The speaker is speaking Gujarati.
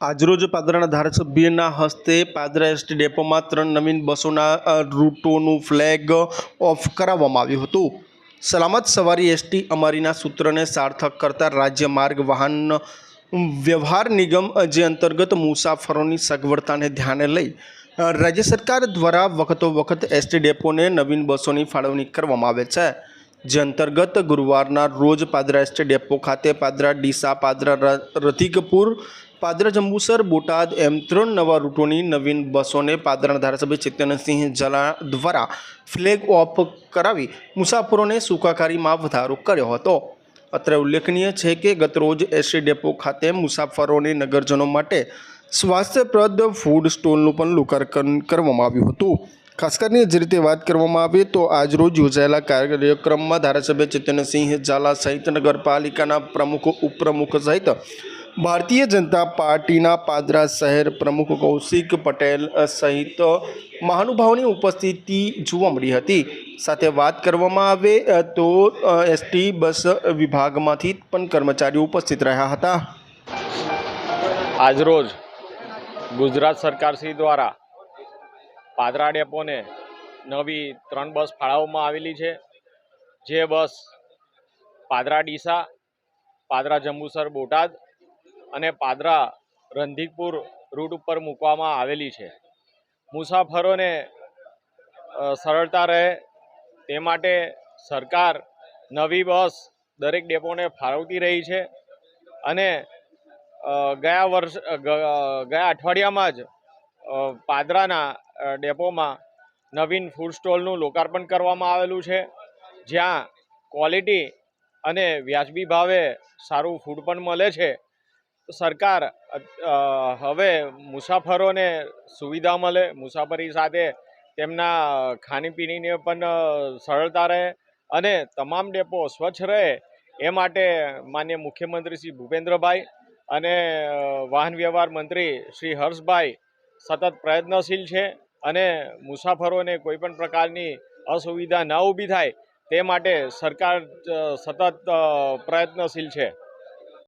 આજરોજ પાદરાના ધારાસભ્યના હસ્તે પાદરા એસટી ડેપોમાં ત્રણ નવીન બસોના રૂટોનું ફ્લેગ ઓફ કરાવવામાં આવ્યું હતું. સલામત સવારી એસટી અમારીના સૂત્રને સાર્થક કરતા રાજ્ય માર્ગ વાહન વ્યવહાર નિગમ જે અંતર્ગત મુસાફરોની સગવડતાને ધ્યાને લઈ રાજ્ય સરકાર દ્વારા વખતો વખત એસટી ડેપોને નવીન બસોની ફાળવણી કરવામાં આવે છે. જે અંતર્ગત ગુરુવારના રોજ પાદરા એસટી ડેપો ખાતે પાદરા, ડીસા, પાદરા રથિકપુર પાદરા જંબુસર, બોટાદ એમ ત્રણ નવા રૂટોની નવીન બસોને પાદરાના ધારાસભ્ય ચેતનસિંહ ઝાલા દ્વારા ફ્લેગ ઓફ કરાવી મુસાફરોને સુખાકારીમાં વધારો કર્યો હતો. અત્રે ઉલ્લેખનીય છે કે ગતરોજ એસટી ડેપો ખાતે મુસાફરોને નગરજનો માટે સ્વાસ્થ્યપ્રદ ફૂડ સ્ટોલનું પણ લોકાર્પણ કરવામાં આવ્યું હતું. ખાસ કરીને જે રીતે વાત કરવામાં આવે તો આજરોજ યોજાયેલા કાર્યક્રમમાં ધારાસભ્ય ચેતનસિંહ ઝાલા સહિત નગરપાલિકાના પ્રમુખ, ઉપપ્રમુખ સહિત ભારતીય જનતા પાર્ટીના પાદરા શહેર પ્રમુખ કૌશિક પટેલ સહિત મહાનુભાવોની ઉપસ્થિતિ જોવા મળી હતી. સાથે વાત કરવામાં આવે તો એસટી બસ વિભાગમાંથી પણ કર્મચારીઓ ઉપસ્થિત રહ્યા હતા. આજરોજ ગુજરાત સરકારશ્રી દ્વારા પાદરા ડેપોને નવી ત્રણ બસ ફાળવવામાં આવેલી છે. જે બસ પાદરા ડીસા, પાદરા જંબુસર બોટાદ અને પાદરા રંધીકપુર રૂટ ઉપર મૂકવામાં આવેલી છે. મુસાફરોને સરળતા રહે તે માટે સરકાર નવી બસ દરેક ડેપોને ફાળવતી રહી છે અને ગયા વર્ષ ગયા અઠવાડિયામાં જ પાદરાના ડેપોમાં નવીન ફૂડ સ્ટોલનું લોકાર્પણ કરવામાં આવેલું છે. જ્યાં ક્વોલિટી અને વ્યાજબી ભાવે સારું ફૂડ પણ મળે છે. સરકાર હવે મુસાફરોને સુવિધા મળે, મુસાફરી સાથે તેમના ખાણીપીણીને પણ સરળતા રહે અને તમામ ડેપો સ્વચ્છ રહે એ માટે માન્ય મુખ્યમંત્રી શ્રી ભૂપેન્દ્રભાઈ અને વાહન વ્યવહાર મંત્રી શ્રી હર્ષભાઈ સતત પ્રયત્નશીલ છે અને મુસાફરોને કોઈપણ પ્રકારની અસુવિધા ન ઊભી થાય તે માટે સરકાર સતત પ્રયત્નશીલ છે.